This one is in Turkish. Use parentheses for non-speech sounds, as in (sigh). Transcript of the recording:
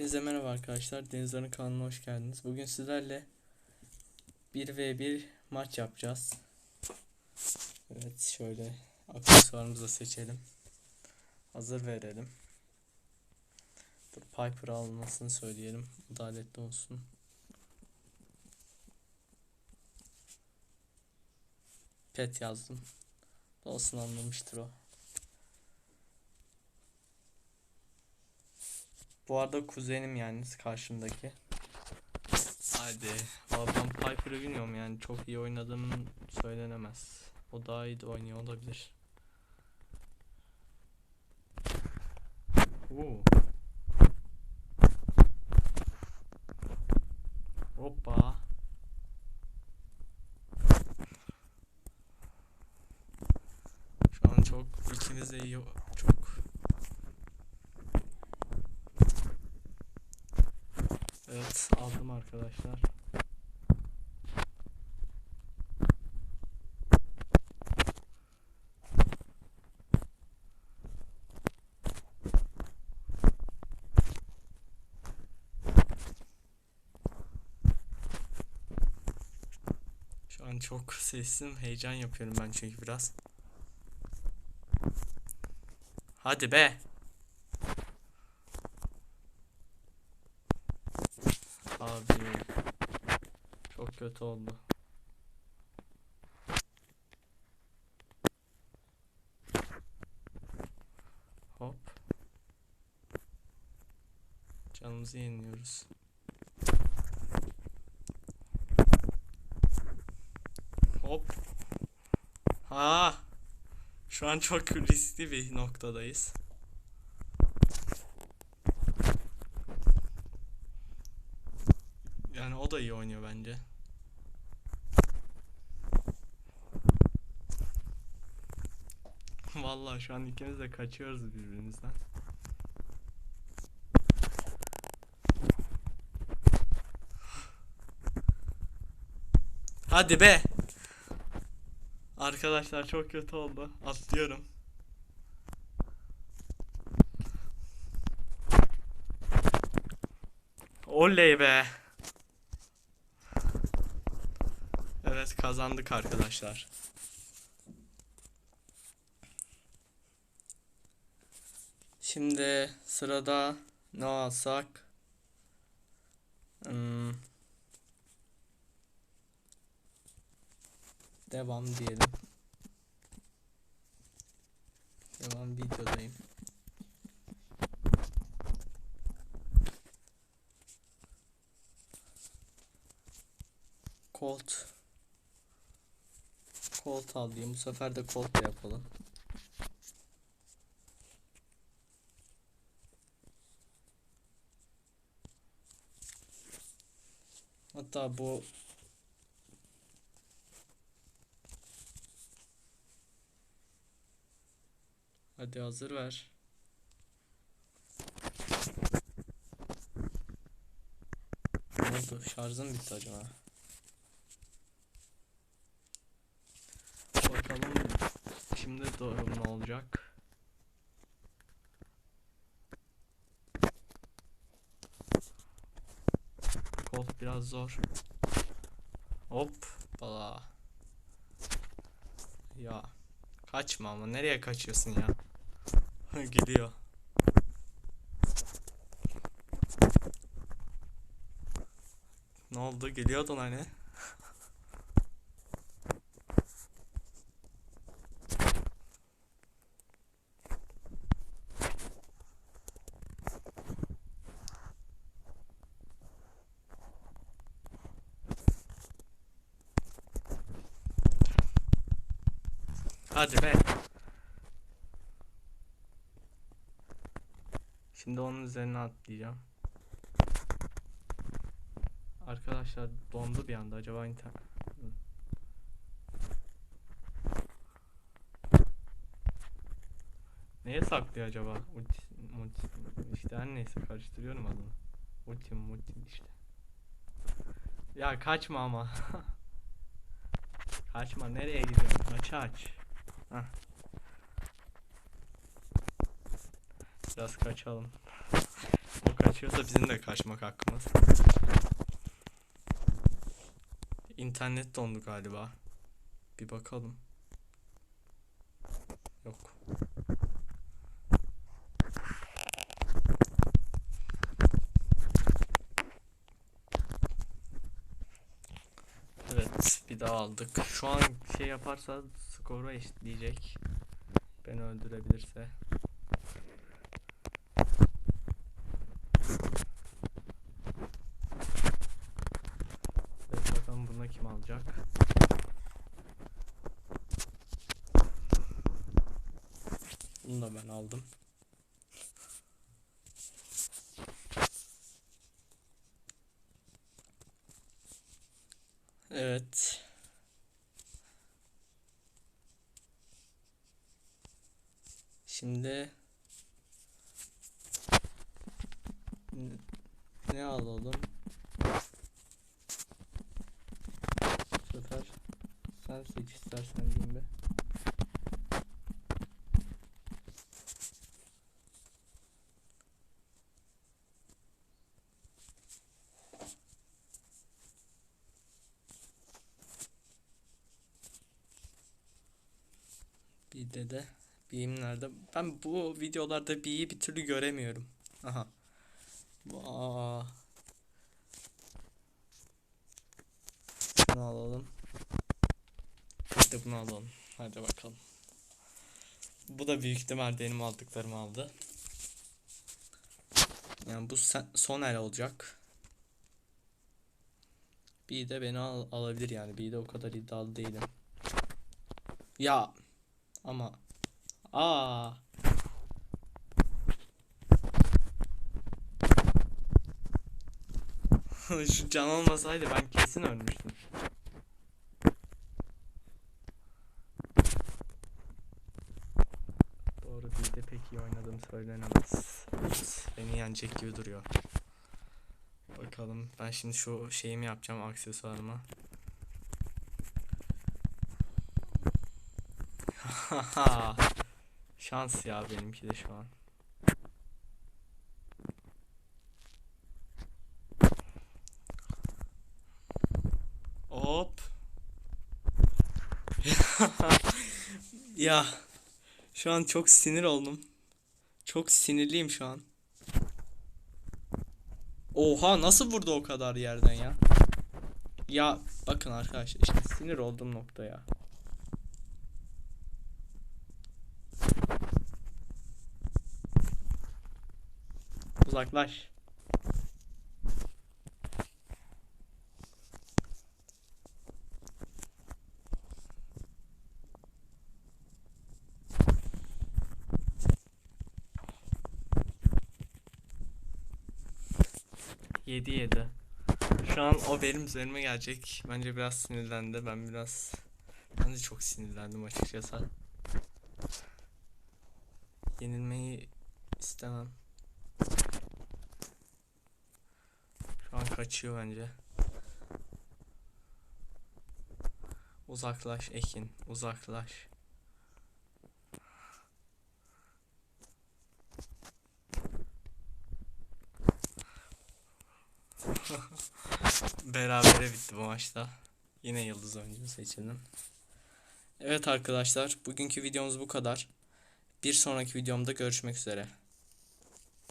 Hepinize merhaba arkadaşlar. Denizlerin kanalına hoş geldiniz. Bugün sizlerle 1v1 maç yapacağız. Evet şöyle aksesuarımızı seçelim. Hazır verelim. Dur Piper almasını söyleyelim. Adaletli olsun. Pet yazdım. Olsun anlamıştır o. Bu arada kuzenim yani karşımdaki. Hadi. Valla ben Piper'ı bilmiyorum yani çok iyi oynadığım söylenemez. O daha iyi oynuyor olabilir. Oo. Hoppa. Şu an çok ikimiz de iyi çok Evet aldım arkadaşlar. Şu an çok sessiz heyecan yapıyorum ben çünkü biraz. Hadi be. Abi çok kötü oldu. Hop. Canımızı yeniliyoruz. Hop. Ha. Şu an çok riskli bir noktadayız. Yani o da iyi oynuyor bence. (laughs) Vallahi şu an ikimiz de kaçıyoruz birbirimizden. Hadi be. Arkadaşlar çok kötü oldu. Atlıyorum. Oley be. Evet kazandık arkadaşlar. Şimdi sırada ne alsak? Hmm. Devam diyelim. Devam videodayım. Colt. Colt alayım. Bu sefer de Colt da yapalım. Hatta bu Hadi hazır ver. Ne oldu? Şarjım bitti acaba? Bakalım durum ne olacak? Colt biraz zor. Hop bala. Ya kaçma ama nereye kaçıyorsun ya? (laughs) Gidiyor. Ne oldu? Geliyordun hani. Hadi be. Şimdi onun üzerine atlayacağım. Arkadaşlar dondu bir anda acaba internet. Neye saklıyor acaba? Ulti, multi, işte her neyse karıştırıyorum adını. Ultim, multi işte. Ya kaçma ama. (laughs) kaçma nereye gidiyorsun? Aç aç. Hah. Biraz kaçalım. O kaç kaçıyorsa bizim de kaçmak hakkımız. İnternet dondu galiba. Bir bakalım. Yok. Evet, bir daha aldık. Şu an şey yaparsa skoru eşitleyecek. Beni öldürebilirse. Evet bakalım buna kim alacak? Bunu da ben aldım. Evet. Şimdi ne alalım? Bu sefer sen seç istersen diyeyim be. Bir de de Beam nerede? Ben bu videolarda B'yi bir türlü göremiyorum. Aha. Aa. Bunu alalım. Bir de bunu alalım. Hadi bakalım. Bu da büyük ihtimal benim aldıklarımı aldı. Yani bu son el olacak. Bir de beni al alabilir yani. Bir de o kadar iddialı değilim. Ya ama aa (laughs) Şu can olmasaydı ben kesin ölmüştüm. Doğru bir de pek iyi oynadım söylenemez. Beni yenecek gibi duruyor. Bakalım ben şimdi şu şeyimi yapacağım aksesuarımı. (laughs) Haha. Şans ya benimki de şu an. Hop. (laughs) Ya şu an çok sinir oldum. Çok sinirliyim şu an. Oha nasıl vurdu o kadar yerden ya? Ya bakın arkadaşlar işte sinir olduğum nokta ya. Uzaklaş. Yedi yedi. Şu an o benim üzerime gelecek. Bence biraz sinirlendi. Ben biraz ben de çok sinirlendim açıkçası. Yenilmeyi istemem. Şu an kaçıyor bence. Uzaklaş Ekin, uzaklaş. (laughs) Berabere bitti bu maçta. Yine yıldız oyuncu seçildim. Evet arkadaşlar, bugünkü videomuz bu kadar. Bir sonraki videomda görüşmek üzere.